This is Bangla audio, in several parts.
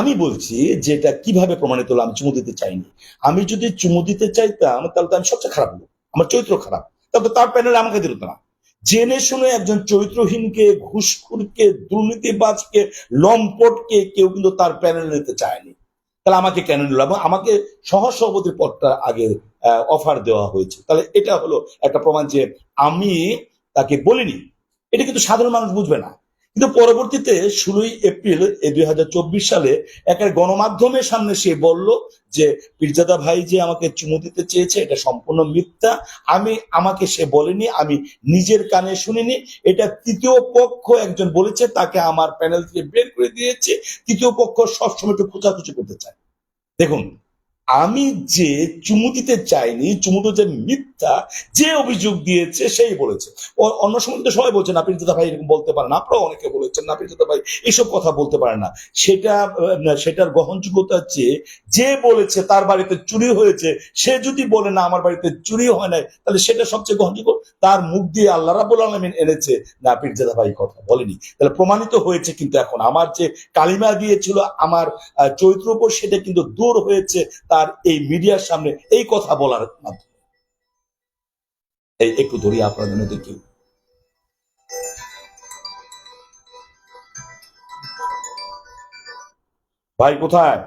আমি বলছি যে এটা কীভাবে প্রমাণিত হলো, আমি চুমু দিতে চাইনি। আমি যদি চুমু দিতে চাইতাম, তাহলে তো আমি সবচেয়ে খারাপ লোক। আমার চরিত্র খারাপ। তারপর তার প্যানেলে আমাকে দিল না। জেনে শুনে একজন চরিত্রহীনকে, ঘুষখুরকে, দুর্নীতিবাজকে, লম্পটকে কেউ কিন্তু তার প্যানেলে নিতে চায়নি। তাহলে আমাকে কেন নিল? এবং আমাকে সহসভাপতির পদটা আগে অফার দেওয়া হয়েছে। তাহলে এটা হলো একটা প্রমাণ যে আমি তাকে বলিনি। এটা কিন্তু সাধারণ মানুষ বুঝবে না। কিন্তু পরবর্তীতে ষোলোই এপ্রিল দুই হাজার চব্বিশ সালে একটা গণমাধ্যমের সামনে সে বলল যে, পীরজাদা ভাই যে আমাকে চুমু দিতে চেয়েছে, এটা সম্পূর্ণ মিথ্যা। আমি, আমাকে সে বলেনি, আমি নিজের কানে শুনিনি। এটা তৃতীয় পক্ষ একজন বলেছে, তাকে আমার প্যানেল থেকে বের করে দিয়েছে। তৃতীয় পক্ষ সবসময় একটু খোঁচাখুচি করতে চায়। দেখুন, আমি যে চুমু দিতে চাইনি, চুমুটো যে মিথ্যা যে অভিযোগ দিয়েছে সেই বলেছে। অন্য সময় তো সবাই বলছেন আপনি দাদা ভাই এরকম বলতে পারেন আপনারাও অনেকে বলেছেন আপনি দাদা ভাই এইসব কথা বলতে পারেন না। সেটা সেটার গ্রহণযোগ্যতা চেয়ে যে বলেছে তার বাড়িতে চুরি হয়েছে, সে যদি বলে না আমার বাড়িতে চুরি হয় নাই, তাহলে সেটা সবচেয়ে গ্রহণযোগ্য? তার মুখ দিয়ে আল্লাহ রাবুল আলমিন এনেছে না পীরজাদা ভাই কথা, বলেনি। তাহলে প্রমাণিত হয়েছে কিন্তু এখন আমার যে কালিমা দিয়েছিল, আমার চরিত্র উপর সেটা কিন্তু দূর হয়েছে তার এই মিডিয়ার সামনে এই কথা বলার মাধ্যমে। এই একটু ধরি আপনার জন্য কেউ ভাই, কোথায়?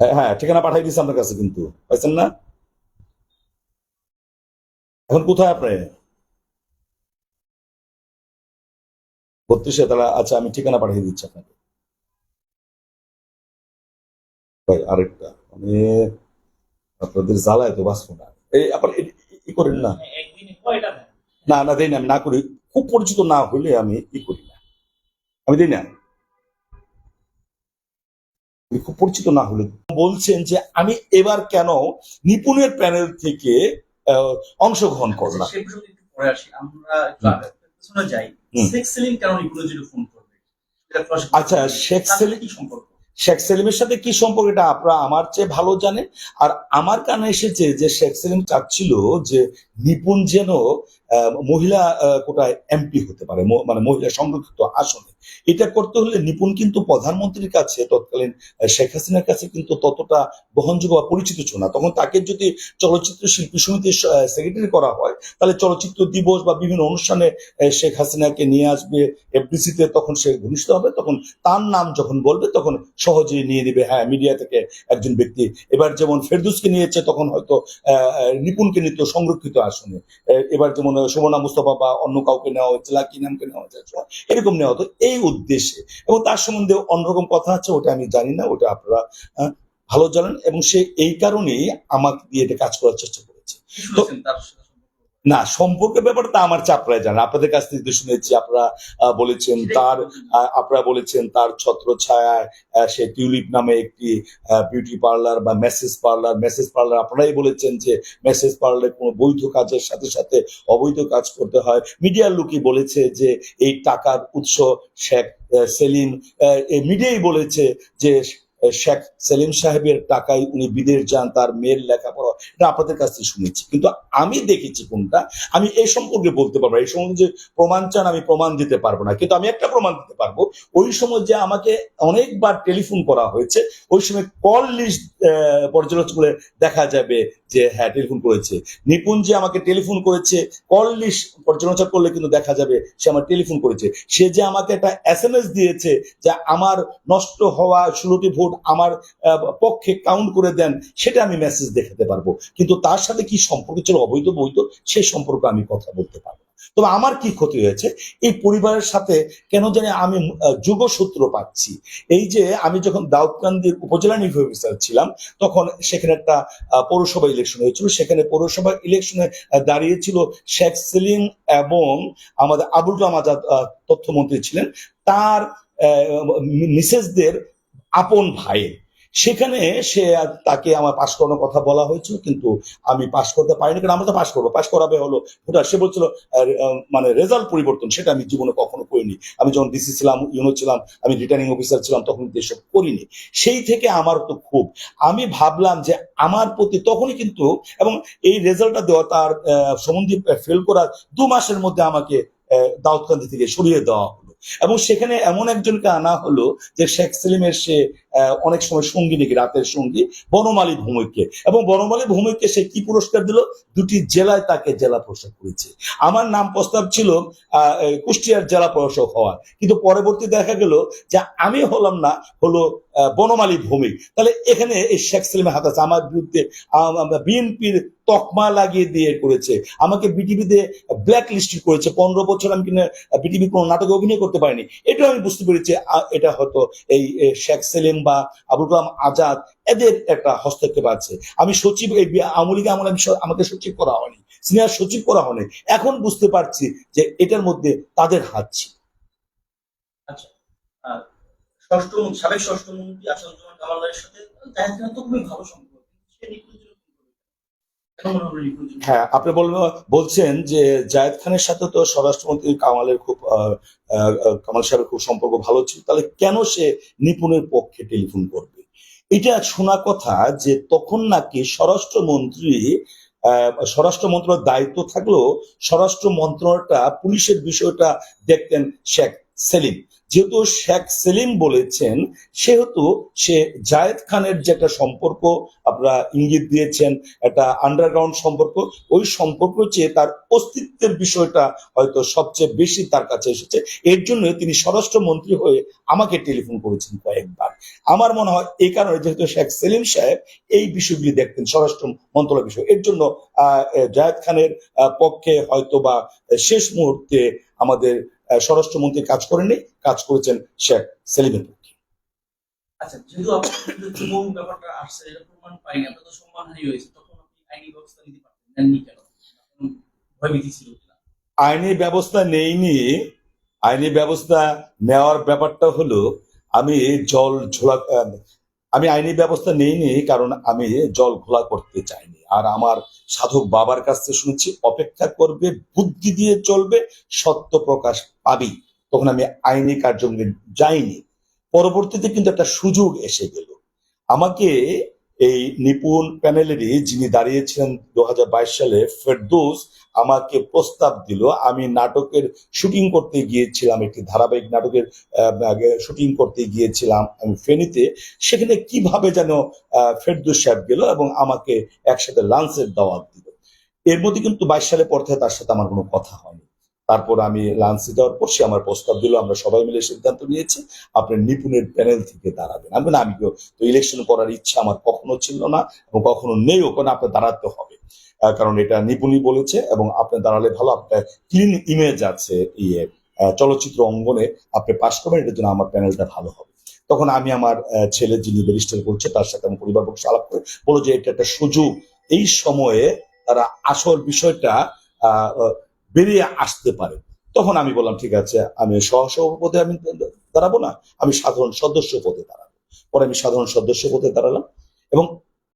হ্যাঁ হ্যাঁ ঠিকানা পাঠাই দিচ্ছি আপনার কাছে কিন্তু। পাইছেন না? এখন কোথায় আপনি? বত্রিশে, তাহলে আচ্ছা আমি ঠিকানা পাঠিয়ে দিচ্ছি আপনাকে। ভাই, আরেকটা। মানে আপনাদের জ্বালায় তো বাঁচবো না। এই আপনার এ- এ- ই করেন না। না না দেই না আমি না করি। খুব পরিচিত না হলে আমি ই করি না। আমি দিই না। খুব পরিচিত না হলে বলছেন যে আমি এবার কেন নিপুণের প্যানেল থেকে আহ, অংশগ্রহণ করলাম। আচ্ছা, শেখ তার সেলিম- কি সম্পর্ক? শেখ সেলিমের সাথে কি সম্পর্ক? এটা আপনারা আমার চেয়ে ভালো জানেন। আর আমার কানে এসেছে যে শেখ সেলিম চাচ্ছিল যে নিপুণ যেন মহিলা কোটায় এমপি হতে পারে মানে মহিলা সংরক্ষিত আসনে। এটা করতে হলে নিপুণ কিন্তু প্রধানমন্ত্রীর কাছে তৎকালীন শেখ হাসিনার কাছে কিন্তু ততটা গ্রহণযোগ্য বা পরিচিত ছিল না। তখন তাকে যদি চলচ্চিত্র শিল্পী সমিতির সেক্রেটারি করা হয়, তাহলে চলচ্চিত্র দিবস বা বিভিন্ন অনুষ্ঠানে শেখ হাসিনাকে নিয়ে আসবে এফডিসিতে তখন সে ঘনিষ্ঠ হবে, তখন তার নাম যখন বলবে, তখন সহজেই নিয়ে নিবে হ্যাঁ মিডিয়া থেকে একজন ব্যক্তি। এবার যেমন ফেরদুসকে নিয়েছে, তখন হয়তো নিপুণকে নিত সংরক্ষিত আসনে। এবার যেমন সুমনা মুস্তফা বা অন্য কাউকে নেওয়া হচ্ছে লাকি নামকে নেওয়া হচ্ছে এরকম নেওয়া হতো। এই উদ্দেশ্যে। এবং তার সম্বন্ধে অন্যরকম কথা আছে, ওটা আমি জানি না, ওটা আপনারা ভালো জানেন। এবং সে এই কারণেই আমাকে দিয়ে এটা কাজ করার চেষ্টা করেছে। কি শুনেছেন তার সাথে সম্পর্ক? না সম্পর্কের ব্যাপারটা আমার চাপড়ায় জানেন আপনাদের কাছ থেকে শুনেছি আপনারা বলেছেন তার আপনারা বলেছেন তার ছত্র ছায়ায় সে টিউলিপ নামে একটি বিউটি পার্লার বা মেসেজ পার্লার মেসেজ পার্লার আপনারাই বলেছেন যে মেসেজ পার্লারে কোনো বৈধ কাজের সাথে সাথে অবৈধ কাজ করতে হয়। মিডিয়ার লোকই বলেছে যে এই টাকার উৎস শেখ সেলিম মিডিয়াই বলেছে যে শেখ সেলিম সাহেবের টাকায় উনি বিদেশ যান, তার মেয়ের লেখাপড়া, এটা আপনাদের কাছ থেকে শুনেছি। কিন্তু আমি দেখেছি কোনটা, আমি এই সম্পর্কে বলতে পারব এই সম্পর্কে যে প্রমাণ চান, আমি প্রমাণ দিতে পারব না। কিন্তু আমি একটা প্রমাণ দিতে পারব, ওই সময় যে আমাকে অনেকবার টেলিফোন করা হয়েছে, ওই সময় কল লিস্ট পর্যালোচনা করে দেখা যাবে যে হ্যাঁ টেলিফোন করেছে। নিপুণ যে আমাকে টেলিফোন করেছে, কল লিস্ট পর্যালোচনা করলে কিন্তু দেখা যাবে সে আমার টেলিফোন করেছে। সে যে আমাকে একটা এস এম এস দিয়েছে যে, আমার নষ্ট হওয়া ষোলোটি ভোট আমার পক্ষে কাউন্ট করে দেন, সেটা আমি মেসেজ দেখাতে পারব। কিন্তু তার সাথে কি সম্পর্ক ছিল, অবৈধ, বৈধ সেই সম্পর্কে আমি কথা বলতে পারব তবে আমার কি ক্ষতি হয়েছে? এই পরিবারের সাথে কেন জানি আমি যোগসূত্র পাচ্ছি। এই যে আমি যখন দাউদকান্দির উপজেলা নির্বাহী অফিসার ছিলাম, তখন সেখানে একটা পৌরসভা ইলেকশন হয়েছিল। সেখানে পৌরসভা ইলেকশনে দাঁড়িয়েছিল শেখ সেলিম এবং আমাদের আবুল কালাম আজাদ তথ্যমন্ত্রী ছিলেন। তার মিসেসদের আপন ভাইয়ের। সেখানে সে তাকে আমার পাশ করানোর কথা বলা হয়েছিল, কিন্তু আমি পাশ করতে পারিনি, কারণ আমরা তো পাশ করব। পাশ করাবে হলো ভোটার। সে বলছিল মানে রেজাল্ট পরিবর্তন, সেটা আমি জীবনে কখনো করিনি। আমি যখন ডিসি ছিলাম ইউনো ছিলাম, আমি রিটার্নিং অফিসার ছিলাম, তখন এসব করিনি। সেই থেকে আমার তো খুব, আমি ভাবলাম যে আমার প্রতি তখনই কিন্তু, এবং এই রেজাল্টটা দেওয়া, তার সম্বন্ধে ফেল করার দু মাসের মধ্যে আমাকে দাউদকান্দি থেকে সরিয়ে দেওয়া এবং সেখানে এমন একজনকে আনা হলো যে শেখ সেলিমের সে অনেক সময় সঙ্গী নাকি রাতের সঙ্গী? বনমালী ভৌমিককে। এবং বনমালী ভৌমিককে সে কি পুরস্কার দিল? দুটি জেলায় তাকে জেলা প্রশাসক করেছে। আমার নাম প্রস্তাব ছিল কুষ্টিয়ার জেলা প্রশাসক হওয়ার। কিন্তু পরবর্তী দেখা গেল যে আমি হলাম না, হলো বনমালী ভৌমিক। তাহলে এখানে এই শেখ সেলিমের হাত আছে। আমার বিরুদ্ধে বিএনপির তকমা লাগিয়ে দিয়ে করেছে। আমাকে বিটিভিতে ব্ল্যাক লিস্ট করেছে। পনেরো বছর আমি কিনা বিটিভি কোনো নাটকে অভিনয় করতে পারিনি। এটাও আমি বুঝতে পেরেছি এটা হয়তো এই শেখ সেলিম বা আবুল কালাম আজাদ, এদের একটা হস্তক্ষেপ আছে। আমি সচিব আওয়ামী লীগে আমার আমি আমাকে সচিব করা হয়নি। সিনিয়র সচিব করা হয়নি। এখন বুঝতে পারছি যে এটার মধ্যে তাদের হাত ছিল। আচ্ছা ষষ্ঠ সাবেক ষষ্ঠ মন্ত্রী আসাদুজ্জামান কামালদারের সাথে দেখা তো খুবই ভালো সম্পর্ক কিন্তু সে নিকুঞ্জের ফোন করবে কেন মনে হলো নিকুঞ্জ হ্যাঁ আপনি বলব, বলছেন যে জায়েদ খানের সাথে তো স্বরাষ্ট্রমন্ত্রী কামালের খুব কামাল সাহেবের খুব সম্পর্ক ভালো ছিল, তাহলে কেন সে নিপুণের পক্ষে টেলিফোন করবে? এটা শোনা কথা যে তখন নাকি স্বরাষ্ট্রমন্ত্রী স্বরাষ্ট্র মন্ত্রণালয়ের দায়িত্ব থাকলেও স্বরাষ্ট্র মন্ত্রণালয়টা পুলিশের বিষয়টা দেখতেন শেখ সেলিম। যেহেতু শেখ সেলিম বলেছেন সেহেতু সে জায়েদ খানের যে একটা সম্পর্ক আপনারা ইঙ্গিত দিয়েছেন একটা আন্ডারগ্রাউন্ড সম্পর্ক ওই সম্পর্ক চেয়ে তার অস্তিত্বের বিষয়টা হয়তো সবচেয়ে বেশি তার কাছে এসেছে। এর জন্য তিনি স্বরাষ্ট্রমন্ত্রী হয়ে আমাকে টেলিফোন করেছেন কয়েকবার। আমার মনে হয় এই কারণে যেহেতু শেখ সেলিম সাহেব এই বিষয়গুলি দেখতেন স্বরাষ্ট্র মন্ত্রণালয় বিষয় এর জন্য আহ, জায়েদ খানের পক্ষে হয়তো বা শেষ মুহূর্তে আমাদের স্বরাষ্ট্রমন্ত্রী কাজ করেননি কাজ করেছেন শেখ সেলিমের পক্ষে। আচ্ছা যেহেতু আপনার ব্যাপারটা আসছে এটা প্রমাণ পাইনি আপনার তো সম্মানহানি হয়েছে তখন আপনি আইনি ব্যবস্থা নিতে পারতেন কেন? ভয়ভীতি ছিল আইনি ব্যবস্থা নেইনি। আইনি ব্যবস্থা নেওয়ার ব্যাপারটা হলো আমি জল ঝোলা আমি আইনি ব্যবস্থা নিইনি, কারণ আমি জল ঘোলা করতে চাইনি। আর আমার সাধক বাবার কাছ থেকে শুনেছি, অপেক্ষা করবে, বুদ্ধি দিয়ে চলবে, সত্য প্রকাশ পাবি। তখন আমি আইনি কার্যক্রমে যাইনি। পরবর্তীতে কিন্তু একটা সুযোগ এসে গেল। আমাকে এই নিপুণ প্যানেলেরই যিনি দাঁড়িয়েছিলেন দু হাজার বাইশ সালে, ফেরদৌস আমাকে প্রস্তাব দিল, আমি নাটকের শুটিং করতে গিয়েছিলাম, একটি ধারাবাহিক নাটকের শুটিং করতে গিয়েছিলাম আমি ফেনীতে। সেখানে কীভাবে যেন ফেরদৌস সাহেব গেল এবং আমাকে একসাথে লাঞ্চের দাওয়াত দিল। এর মধ্যে কিন্তু বাইশ সালে পর থেকে তার সাথে আমার কোনো কথা হয়নি। তারপর আমি লাঞ্চে যাওয়ার পর সে আমার প্রস্তাব দিল আমরা সবাই মিলে সিদ্ধান্ত নিয়েছি আপনি নিপুণের প্যানেল থেকে দাঁড়াবেন। আমি বললাম, আমি তো ইলেকশন করার ইচ্ছা আমার কখনো ছিল না এবং কখনো নেই ওখানে আপনার দাঁড়াতে হবে। কারণ এটা নিপুণই বলেছে এবং আপনি দাঁড়ালে ভালো আপনার ক্লিন ইমেজ আছে ইয়ে চলচ্চিত্র অঙ্গনে আপনি পাশ করবেন এটার জন্য আমার প্যানেলটা ভালো হবে। তখন আমি আমার ছেলে যিনি ব্যারিস্টার করছে তার সাথে আমি পরিবার পক্ষ আলাপ করে বলো যে এটা একটা সুযোগ। এই সময়ে তারা আসল বিষয়টা বেরিয়ে আসতে পারে। তখন আমি বললাম, ঠিক আছে, আমি সহসভাপতি আমি দাঁড়াবো না, আমি সাধারণ সদস্য পদে দাঁড়াবো। পরে আমি সাধারণ সদস্য পদে দাঁড়ালাম এবং